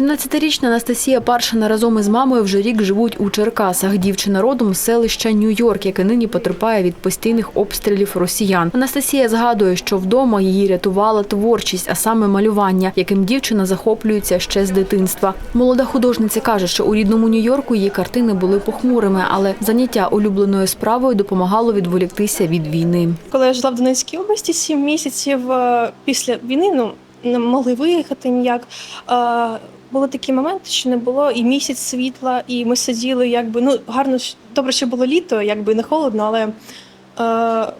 17-річна Анастасія Паршина разом із мамою вже рік живуть у Черкасах. Дівчина родом з селища Нью-Йорк, яке нині потерпає від постійних обстрілів росіян. Анастасія згадує, що вдома її рятувала творчість, а саме малювання, яким дівчина захоплюється ще з дитинства. Молода художниця каже, що у рідному Нью-Йорку її картини були похмурими, але заняття улюбленою справою допомагало відволіктися від війни. Коли я жила в Донецькій області, сім місяців е, після війни ну, не могли виїхати ніяк. Були такі моменти, що не було і місяць світла, і ми сиділи, якби ну гарно добре, що було літо, якби не холодно, але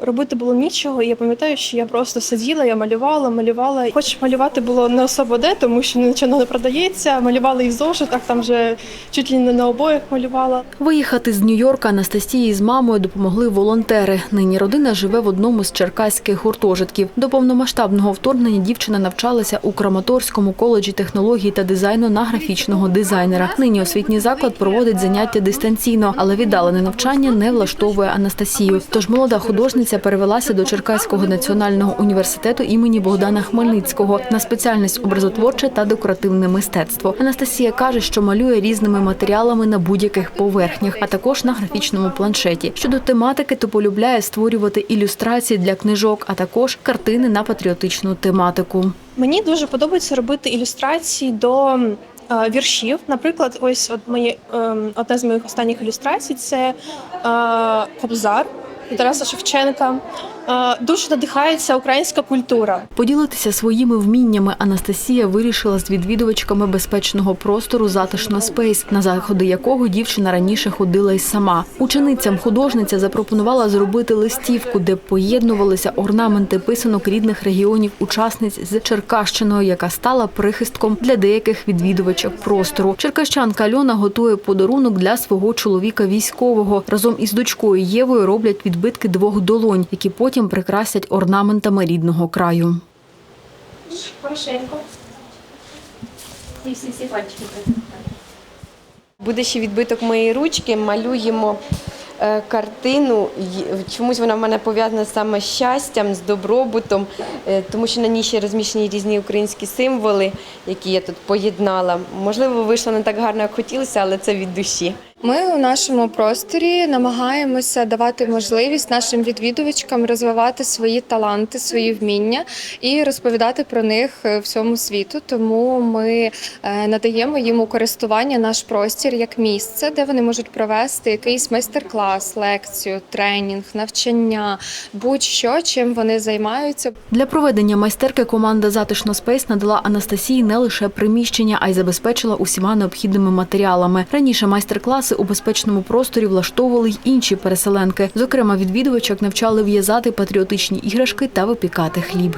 робити було нічого. І я пам'ятаю, що я просто сиділа, я малювала, малювала. Хоч малювати було не особо де, тому що нічого не продається. Малювала і в зошитах, там вже чуть ли не на обоях малювала. Виїхати з Нью-Йорка Анастасії з мамою допомогли волонтери. Нині родина живе в одному з черкаських гуртожитків. До повномасштабного вторгнення дівчина навчалася у Краматорському коледжі технологій та дизайну на графічного дизайнера. Нині освітній заклад проводить заняття дистанційно, але віддалене навчання не влаштовує Анастасію. Тож молода художниця перевелася до Черкаського національного університету імені Богдана Хмельницького на спеціальність образотворче та декоративне мистецтво. Анастасія каже, що малює різними матеріалами на будь-яких поверхнях, а також на графічному планшеті. Щодо тематики, то полюбляє створювати ілюстрації для книжок, а також картини на патріотичну тематику. Мені дуже подобається робити ілюстрації до е, віршів. Наприклад, ось от мої ем, одна з моїх останніх ілюстрацій це е, Кобзар Тараса Шевченка. Е, дуже надихається українська культура. Поділитися своїми вміннями Анастасія вирішила з відвідувачками безпечного простору Затишно Спейс, на заходи якого дівчина раніше ходила й сама. Ученицям художниця запропонувала зробити листівку, де поєднувалися орнаменти писанок рідних регіонів учасниць з Черкащиною, яка стала прихистком для деяких відвідувачок простору. Черкащанка Альона готує подарунок для свого чоловіка військового. Разом із дочкою Євою роблять відбитки двох долонь, які потім прикрасять орнаментами рідного краю. Хорошенько. І всі всі пальчики. Буде ще відбиток моєї ручки, малюємо е, картину. Чомусь вона в мене пов'язана саме з щастям, з добробутом, е, тому що на ній ще розміщені різні українські символи, які я тут поєднала. Можливо, вийшло не так гарно, як хотілося, але це від душі. Ми у нашому просторі намагаємося давати можливість нашим відвідувачкам розвивати свої таланти, свої вміння і розповідати про них е, всьому світу. Тому ми е, надаємо їм у користування наш простір як місце, де вони можуть провести якийсь майстер-клас, лекцію, тренінг, навчання, будь-що чим вони займаються. Для проведення майстерки команда Затишно Спейс надала Анастасії не лише приміщення, а й забезпечила усіма необхідними матеріалами. Раніше майстер-класи у безпечному просторі влаштовували й інші переселенки. Зокрема, відвідувачок навчали в'язати патріотичні іграшки та випікати хліб.